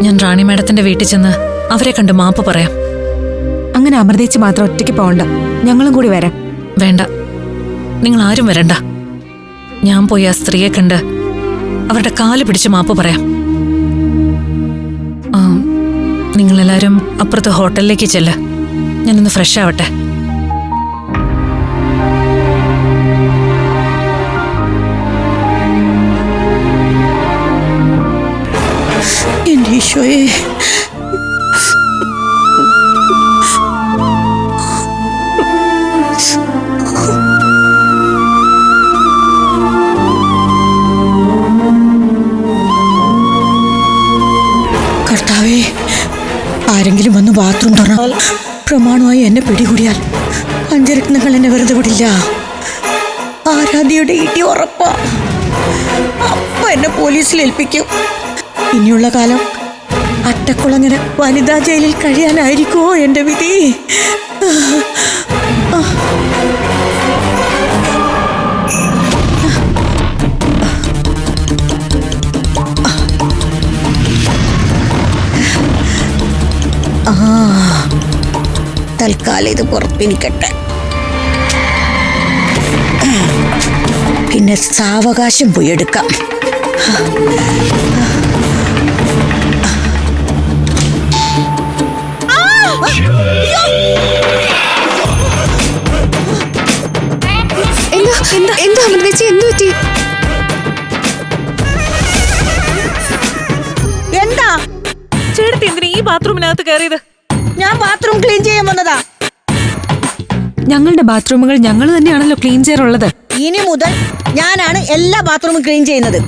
ഞാൻ റാണി മാഡത്തിന്റെ വീട്ടിൽ ചെന്ന് അവരെ കണ്ട് മാപ്പ് പറയാം. അങ്ങനെ അമൃതേച്ച് മാത്രം ഒറ്റയ്ക്ക് പോകണ്ട. ഞങ്ങളും കൂടി വരാം. വേണ്ട. നിങ്ങൾ ആരും വരണ്ട. ഞാൻ പോയി ആ സ്ത്രീയെ കണ്ട് അവരുടെ കാൽ പിടിച്ച് മാപ്പ് പറയാം. ആ, നിങ്ങളെല്ലാരും അപ്പുറത്തെ ഹോട്ടലിലേക്ക് ചെല്ല്. ഞാനൊന്ന് ഫ്രഷ് ആവട്ടെ. എന്റെ ഈശോയെ. കർത്താവേ ആരെങ്കിലും വന്ന് ബാത്റൂം തുറന്നാൽ പ്രമാണമായി എന്നെ പിടികൂടിയാൽ പഞ്ചരത്നങ്ങൾ എന്നെ വെറുതെ വിടില്ല. ആരാധ്യയുടെ ഇടി ഉറപ്പാ. അപ്പ എന്നെ പോലീസിൽ ഏൽപ്പിക്കും. ഇനിയുള്ള കാലം അട്ടക്കുളങ്ങര വനിതാ ജയിലിൽ കഴിയാനായിരിക്കുമോ എന്റെ വിധി? തൽക്കാലം ഇത് പുറത്തിരിക്കട്ടെ. പിന്നെ സാവകാശം പോയി എടുക്കാം. എന്താ അമൃതേച്ചി എന്തു? പറ്റി എന്താ ചേട്ടത്തി എന്തിനാ ഈ ബാത്റൂമിനകത്ത് കയറിയത്? ഞാൻ ബാത്റൂം ക്ലീൻ ചെയ്യാൻ വന്നതാ. ഞങ്ങളുടെ ബാത്റൂമുകൾ ഞങ്ങൾ തന്നെയാണല്ലോ ക്ലീൻ ചെയ്യാറുള്ളത്. ഇനി മുതൽ ഞാനാണ് എല്ലാ ബാത്റൂമും ക്ലീൻ ചെയ്യുന്നത്.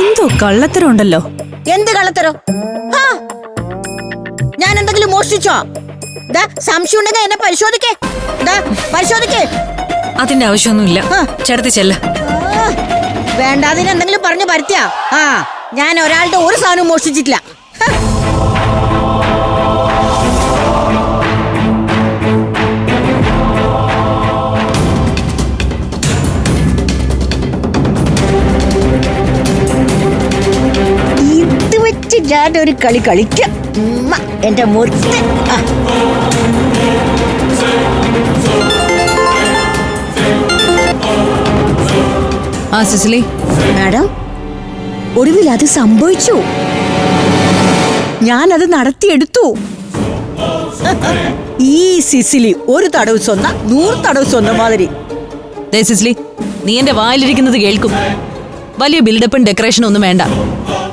എന്തോ കള്ളത്തരം ഉണ്ടല്ലോ. എന്ത് കള്ളത്തരോ. ഞാൻ എന്തെങ്കിലും മോഷ്ടിച്ചോ? സംശയം ഉണ്ടെങ്കിൽ എന്നെ പരിശോധിക്കേ. പരിശോധിക്കേ. അതിന്റെ ആവശ്യമൊന്നുമില്ല. ചേട്ടത്തി ചെല്ല. വേണ്ടാതിന് എന്തെങ്കിലും പറഞ്ഞു പരത്തിയാ ആ ഞാൻ ഒരാളുടെ ഒരു സാധനവും മോഷ്ടിച്ചിട്ടില്ല. ഇത് വെച്ച് ഞാൻ ഒരു കളി കളിക്കാം. എന്റെ മുറിച്ച് ആ. സിസിലി. മാഡം ഒടുവിൽ അത് സംഭവിച്ചു. ഞാനത് നടത്തിയെടുത്തു. ഈ സിസിലി ഒരു തടവ് സ്വന്ന നൂറ് തടവ് സ്വന്ന മാതിരി. സിസ്ലി നീ എന്റെ വായിലിരിക്കുന്നത് കേൾക്കും. വലിയ ബിൽഡപ്പും ഡെക്കറേഷനും ഒന്നും വേണ്ട.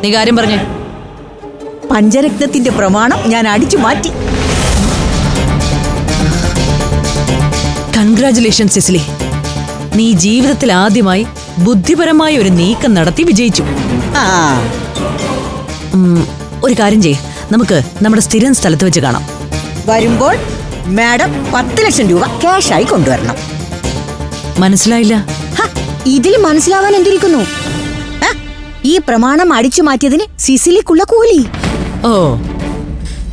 നീ കാര്യം പറഞ്ഞേ. പഞ്ചരത്നത്തിന്റെ പ്രമാണം ഞാൻ അടിച്ചു മാറ്റി. Congratulation Cecily. നീ ജീവിതത്തിൽ ആദ്യമായി ബുദ്ധിപരമായ ഒരു നീക്കം നടത്തി വിജയിച്ചു. ഒരു കാര്യം ചെയ്യേ. നമുക്ക് നമ്മുടെ സ്ഥിരം സ്ഥലത്ത് വെച്ച് കാണാം. വരുമ്പോൾ മാഡം പത്ത് ലക്ഷം രൂപ ക്യാഷായി കൊണ്ടുവരണം. മനസ്സിലായില്ല? ഇതിൽ മനസ്സിലാവാൻ എന്തിരിക്കുന്നു? ഈ പ്രമാണം അടിച്ചു മാറ്റിയതിന് സിസിലിക്കുള്ള കൂലി. ഓ.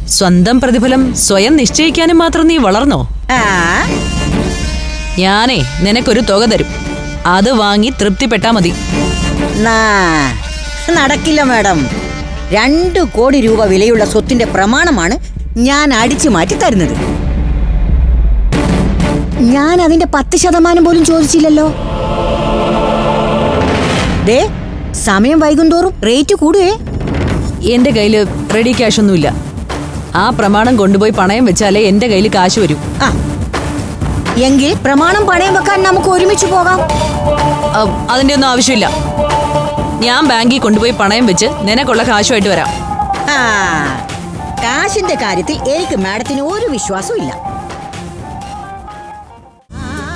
സ്വന്തം പ്രതിഫലം സ്വയം നിശ്ചയിക്കാനും മാത്രം നീ വളർന്നോ? ഞാനേ നിനക്കൊരു തുക തരും. അത് വാങ്ങി തൃപ്തിപ്പെട്ടാ മതി. നടക്കില്ല മാഡം. രണ്ടു കോടി രൂപ വിലയുള്ള സ്വത്തിന്റെ പ്രമാണമാണ് ഞാൻ അടിച്ചു മാറ്റി തരുന്നത്. ഞാൻ അതിന്റെ പത്ത് ശതമാനം പോലും ചോദിച്ചില്ലല്ലോ. ദേ സമയം വൈകുന്തോറും റേറ്റ് കൂടുവേ. എന്റെ കയ്യിൽ റെഡി ക്യാഷ് ഒന്നുമില്ല. ആ പ്രമാണം കൊണ്ടുപോയി പണയം വെച്ചാലേ എന്റെ കയ്യിൽ കാശ് വരും. ആ. എങ്കിൽ പ്രമാണം പണയം വെക്കാൻ നമുക്ക് ഒരുമിച്ച് പോകാം. അ- അതിന്റെ ഒന്നും ആവശ്യമില്ല. ഞാൻ ബാങ്കിൽ കൊണ്ടുപോയി പണയം വെച്ച് നിനക്കുള്ള കാശുമായിട്ട് വരാം. ആ. കാശിന്റെ കാര്യത്തിൽ എനിക്ക് മാഡത്തിന് ഒരു വിശ്വാസവും ഇല്ല.